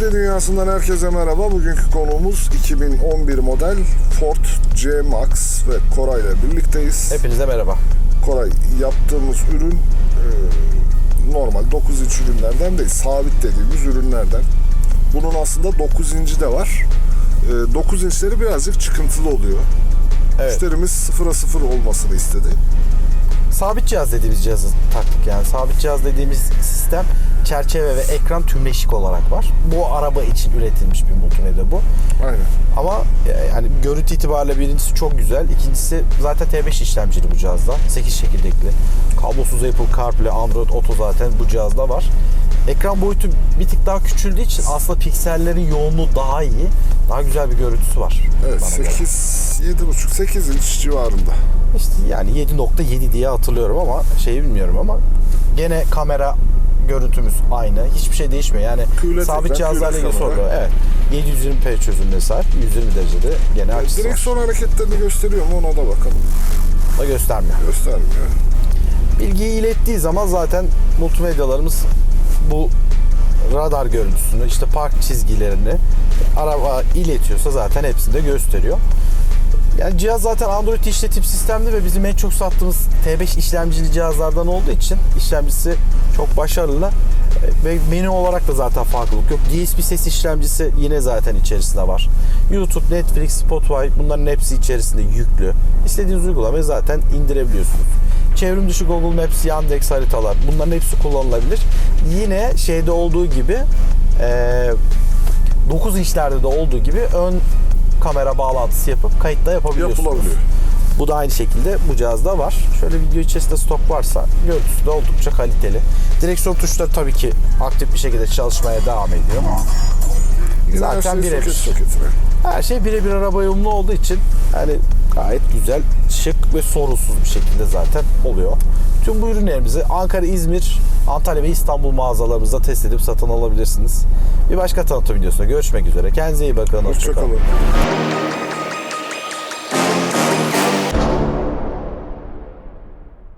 Dünyası'ndan herkese merhaba. Bugünkü konuğumuz 2011 model Ford C-Max ve Koray ile birlikteyiz. Hepinize merhaba. Koray yaptığımız ürün e, normal 9 inç ürünlerden değil, sabit dediğimiz ürünlerden. Bunun aslında 9 inci de var. E, 9 inçleri birazcık çıkıntılı oluyor. Evet. Müşterimiz sıfıra sıfır olmasını istedi. Sabit cihaz dediğimiz cihazı taktık yani. Sabit cihaz dediğimiz sistem çerçeve ve ekran tümleşik olarak var. Bu araba için üretilmiş bir multimedya bu. Aynen. Ama e, yani görüntü itibariyle birincisi çok güzel. İkincisi zaten T5 işlemcili bu cihazda. 8 çekirdekli. Kablosuz Apple CarPlay, Android Auto zaten bu cihazda var. Ekran boyutu bir tık daha küçüldüğü için aslında piksellerin yoğunluğu daha iyi. Daha güzel bir görüntüsü var. Evet bana göre. 8, 7,5, 8 inç civarında. İşte yani 7.7 diye hatırlıyorum ama şeyi bilmiyorum ama gene kamera görüntümüz aynı. Hiçbir şey değişmiyor. Yani QLED sabit cihazlarla ilgili sordu. Evet. 720p çözünürlüğe sahip. 120 derecede gene açısı var. Direksiyon hareketlerini gösteriyor mu ona da bakalım. Da göstermiyor. Göstermiyor. Bilgiyi ilettiği zaman zaten multimedyalarımız bu radar görüntüsünü, işte park çizgilerini araba iletiyorsa zaten hepsini de gösteriyor. Yani cihaz zaten Android işletim sistemli ve bizim en çok sattığımız T5 işlemcili cihazlardan olduğu için işlemcisi çok başarılı E, ve menü olarak da zaten farklılık yok. DSP ses işlemcisi yine zaten içerisinde var. YouTube, Netflix, Spotify bunların hepsi içerisinde yüklü. İstediğiniz uygulamayı zaten indirebiliyorsunuz. Çevrim dışı Google Maps, Yandex haritalar bunların hepsi kullanılabilir. Yine şeyde olduğu gibi eee 9 inçlerde de olduğu gibi ön kamera bağlantısı yapıp kayıt da yapabiliyorsunuz. Yapılabiliyor. Bu da aynı şekilde bu cihazda var. Şöyle video içerisinde stok varsa görüntüsü de oldukça kaliteli. Direksiyon tuşları tabii ki aktif bir şekilde çalışmaya devam ediyor. Zaten birebir. Her şey birebir araba uyumlu olduğu için yani gayet güzel, şık ve sorunsuz bir şekilde zaten oluyor. Tüm bu ürünlerimizi Ankara, İzmir, Antalya ve İstanbul mağazalarımızda test edip satın alabilirsiniz. Bir başka tanıtım videosunda görüşmek üzere. Kendinize iyi bakın. hoşça kalın. Hoşçakalın.